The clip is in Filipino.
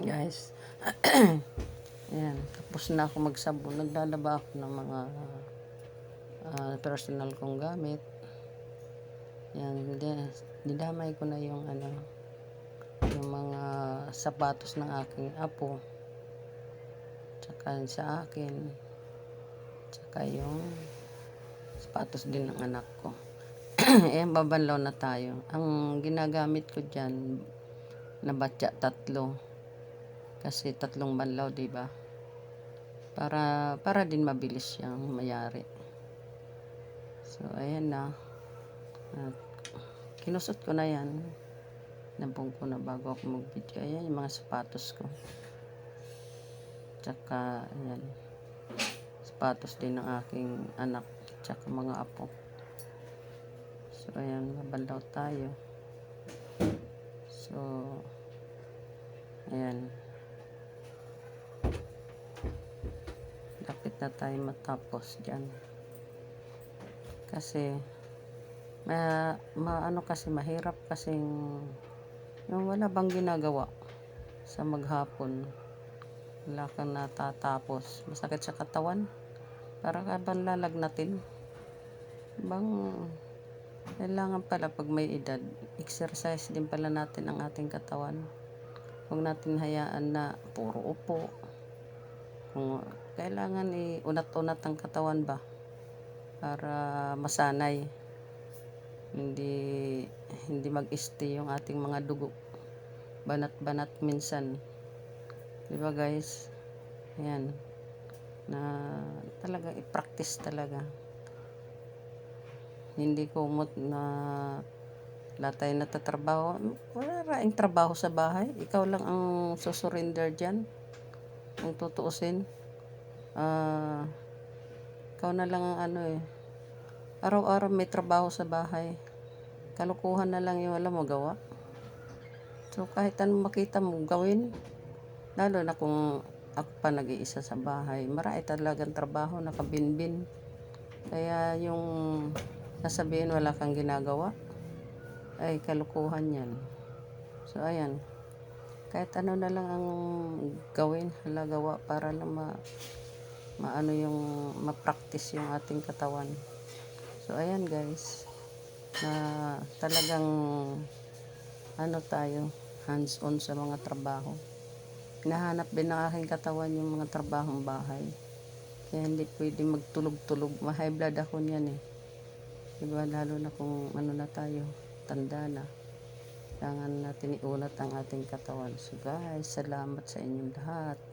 Guys, ayan, tapos na ako magsabon. Naglalaba ako ng mga ah, personal kong gamit. Yan, dinamay ko na yung ano, yung mga sapatos ng aking apo. Tsaka sa akin. Tsaka yung sapatos din ng anak ko. Ayan, babanlaw na tayo. Ang ginagamit ko dyan, na batya tatlo. Kasi tatlong banlaw, di ba? Para, para din mabilis siyang mayari. So, ayan na. At, kinusot ko na yan. Nabong ko na bago ako mag-video. Ayan yung mga sapatos ko. Tsaka, ayan. Sapatos din ng aking anak. Tsaka mga apo. So, ayan. Mabandaw tayo. So, ayan. Na tayo matapos dyan. Kasi, ma, ma ano kasi mahirap kasing yung wala bang ginagawa sa maghapon. Wala kang natatapos. Masakit sa katawan. Para ka bang lalagnatin. Bang, kailangan pala pag may edad, exercise din pala natin ang ating katawan. Huwag natin hayaan na puro upo. Kung kailangan i-unat-unat ang katawan ba para masanay. Hindi hindi mag-stay yung ating mga dugo. Banat-banat minsan. 'Di ba guys? Ayan. Na talaga i-practice talaga. Hindi kumot na lahat tayo natatrabaho. Wala raing trabaho sa bahay. Ikaw lang ang susurrender dyan. Kung tutuusin. Ah, ikaw na lang ang ano eh. Araw-araw may trabaho sa bahay. Kalukuhan na lang yung wala magawa. So kahit anong makita mo gawin. Lalo na kung ako pa nag-iisa sa bahay. Marami talagang trabaho, nakabinbin. Kaya yung nasabihin wala kang ginagawa, ay kalukuhan yan. So ayan, kahit ano na lang ang gawin, halagawa para lang ma, maano yung ma-practice yung ating katawan. So ayan guys, na talagang ano tayo, hands-on sa mga trabaho. Hinahanap din ng aking katawan yung mga trabahong bahay. Kaya hindi pwede magtulog-tulog. Ma-high blood ako niyan eh. Diba, lalo na kung ano na tayo, tanda na. Kailangan natin iunat ang ating katawan. So guys, salamat sa inyong lahat.